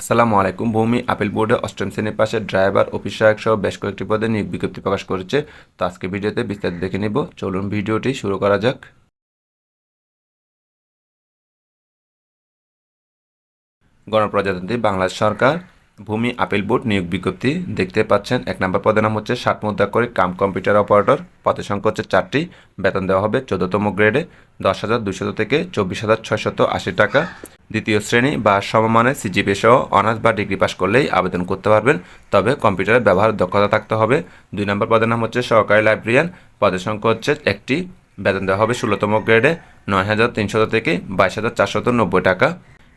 আসসালামু আলাইকুম। ভূমি আপিল বোর্ডে অষ্টম শ্রেণির পাশে ড্রাইভার, অফিস সহায়ক সহ বেশ কয়েকটি পদে নিয়োগ বিজ্ঞপ্তি প্রকাশ করেছে। তো আজকে ভিডিওতে বিস্তারিত দেখে নিব। চলুন ভিডিওটি শুরু করা যাক। গণপ্রজাতন্ত্রী বাংলাদেশ সরকার ভূমি আপিল বোর্ড নিয়োগ বিজ্ঞপ্তি দেখতে পাচ্ছেন। এক নম্বর পদের নাম হচ্ছে ষাট মুদ্রা করে কাম কম্পিউটার অপারেটর। পদের সংখ্যা হচ্ছে চারটি। বেতন দেওয়া হবে চোদ্দতম গ্রেডে দশ হাজার দুশত থেকে চব্বিশ হাজার ছয়শত আশি টাকা। দ্বিতীয় শ্রেণি বা সমমানের সিজিপি সহ অনার্স বা ডিগ্রি পাস করলেই আবেদন করতে পারবেন। তবে কম্পিউটারের ব্যবহার দক্ষতা থাকতে হবে। দুই নম্বর পদের নাম হচ্ছে সহকারী লাইব্রেরিয়ান। পদের সংখ্যা হচ্ছে একটি। বেতন দেওয়া হবে ষোলোতম গ্রেডে নয় হাজার তিনশত থেকে বাইশ হাজার চারশত নব্বই টাকা।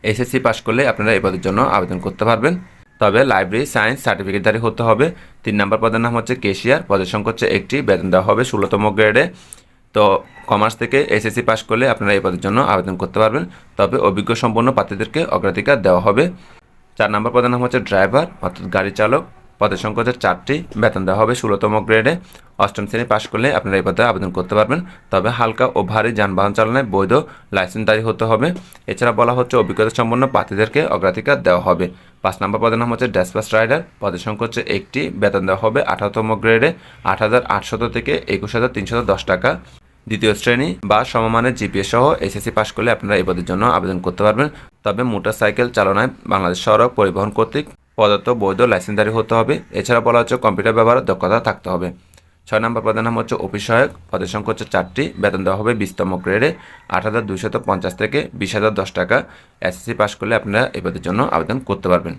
এসএসসি পাস করলে আপনারা এই পদের জন্য আবেদন করতে পারবেন। তবে লাইব্রেরি সায়েন্স সার্টিফিকেটধারী হতে হবে। তিন নম্বর পদের নাম হচ্ছে কেশিয়ার। পদের সংখ্যা হচ্ছে একটি। বেতন দেওয়া হবে ষোলোতম গ্রেডে তো কমার্স থেকে এসএসসি পাস করলে আপনারা এই পদের জন্য আবেদন করতে পারবেন। তবে অভিজ্ঞ সম্পন্ন প্রার্থীদেরকে অগ্রাধিকার দেওয়া হবে। চার নম্বর পদের নাম হচ্ছে ড্রাইভার, অর্থাৎ গাড়ি চালক। পদের সংখ্যা হচ্ছে চারটি। বেতন দেওয়া হবে ষোলোতম গ্রেডে। অষ্টম শ্রেণি পাশ করলে আপনারা এই পদে আবেদন করতে পারবেন। তবে হালকা ও ভারী যানবাহন চালনায় বৈধ লাইসেন্সদারি হতে হবে। এছাড়া বলা হচ্ছে অভিজ্ঞতা সম্পন্ন প্রার্থীদেরকে অগ্রাধিকার দেওয়া হবে। পাঁচ নম্বর পদের নাম হচ্ছে ড্যাসপাস রাইডার। পদের সংখ্যা হচ্ছে একটি। বেতন দেওয়া হবে আঠারোতম গ্রেডে আট হাজার থেকে একুশ হাজার দশ টাকা। দ্বিতীয় শ্রেণি বা সমমানের জিপিএ সহ এসএসসি পাস করলে আপনারা এই পদের জন্য আবেদন করতে পারবেন। তবে মোটর সাইকেল চালনায় বাংলাদেশ সড়ক পরিবহন কর্তৃক প্রদত্ত বৈধ লাইসেন্সদারি হতে হবে। এছাড়া বলা হচ্ছে কম্পিউটার ব্যবহারের দক্ষতা থাকতে হবে। ছয় নম্বর পদের নাম হচ্ছে অফিস সহায়ক। পদের সংখ্যা হচ্ছে চারটি। বেতন দেওয়া হবে বিশতম গ্রেডে আট হাজার দুইশত পঞ্চাশ থেকে বিশ হাজার দশ টাকা। এসএসসি পাস করলে আপনারা এই পদের জন্য আবেদন করতে পারবেন।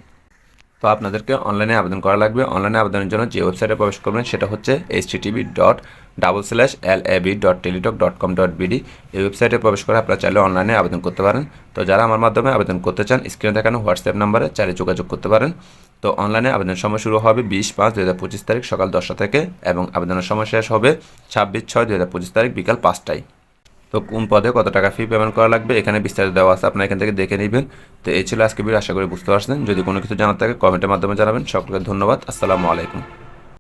তো আপনাদেরকে অনলাইনে আবেদন করা লাগবে। অনলাইনে আবেদনের জন্য যে ওয়েবসাইটে প্রবেশ করবেন সেটা হচ্ছে H TV dot double slash L A B dot teletalk dot com dot BD এই ওয়েবসাইটে প্রবেশ করে আপনারা চাইলে অনলাইনে আবেদন করতে পারেন। তো যারা আমার মাধ্যমে আবেদন করতে চান স্ক্রিনে দেখানো হোয়াটসঅ্যাপ নাম্বারে চাইলে যোগাযোগ করতে পারেন। তো অনলাইনে আবেদনের সময় শুরু হবে বিশ পাঁচ দু হাজার পঁচিশ তারিখ সকাল দশটা থেকে এবং আবেদনের সময় শেষ হবে ছাব্বিশ ছয় দু হাজার পঁচিশ তারিখ বিকাল পাঁচটায়। তো কোন পদে কত টাকা ফি পেমেন্ট করা লাগবে, এখানে বিস্তারিত দেওয়া আছে, আপনারা এখান থেকে দেখে নেবেন। তো এই ছিল আজকে ভিডিও আশা করি বুঝতে পারছেন। যদি কোনো কিছু জানার থাকে কমেন্টের মাধ্যমে জানাবেন। সকলকে ধন্যবাদ। আসসালামু আলাইকুম।